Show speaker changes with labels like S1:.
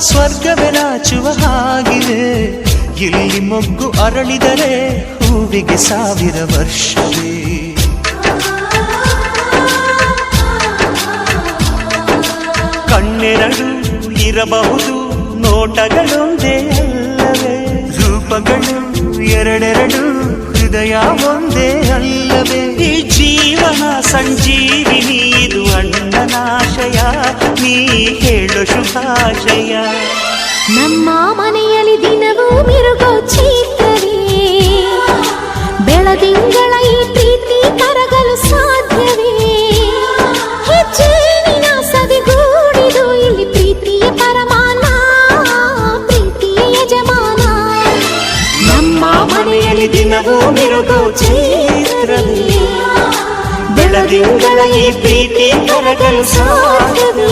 S1: ಸ್ವರ್ಗವೇ ನಾಚುವ ಹಾಗಿದೆ ಇಲ್ಲಿ ಮೊಗ್ಗು ಅರಳಿದರೆ ಹೂವಿಗೆ ಸಾವಿರ ವರ್ಷವೇ. ಕಣ್ಣೆರಡು ಇರಬಹುದು, ನೋಟಗಳೊಂದೇ ಅಲ್ಲವೇ. ರೂಪಗಳು ಎರಡೆರಡು, ಹೃದಯ ಒಂದೇ ಅಲ್ಲವೇ. ಈ ಜೀವನ ಸಂಜೀವಿನಿ ಇದು ಅಣ್ಣನಾಶಯ ನೀ ಹೇಳು ಶುಭಾಶಯ
S2: ನಮ್ಮ ಮನೆಯಲ್ಲಿ ದಿನವೂ ಮಿರುಗೋ ಚೈತ್ರವೇ ಬೆಳದಿಂಗಳ ಈ ಪ್ರೀತಿ ಕರಗಲು ಸಾಧ್ಯವೇ ಹೆಜ್ಜೇನಿನ ಸದಿಗೂಡಿದು ಇಲ್ಲಿ ಪ್ರೀತಿಯ ಪರಮಾನ ಪ್ರೀತಿಯ ಯಜಮಾನ
S1: ನಮ್ಮ ಮನೆಯಲ್ಲಿ ದಿನವೂ ಮಿರುಗೋ ಚೈತ್ರವೇ ಬೆಳದಿಂಗಳ ಈ ಪ್ರೀತಿ ಕರಗಲು ಸಾಧ್ಯವೇ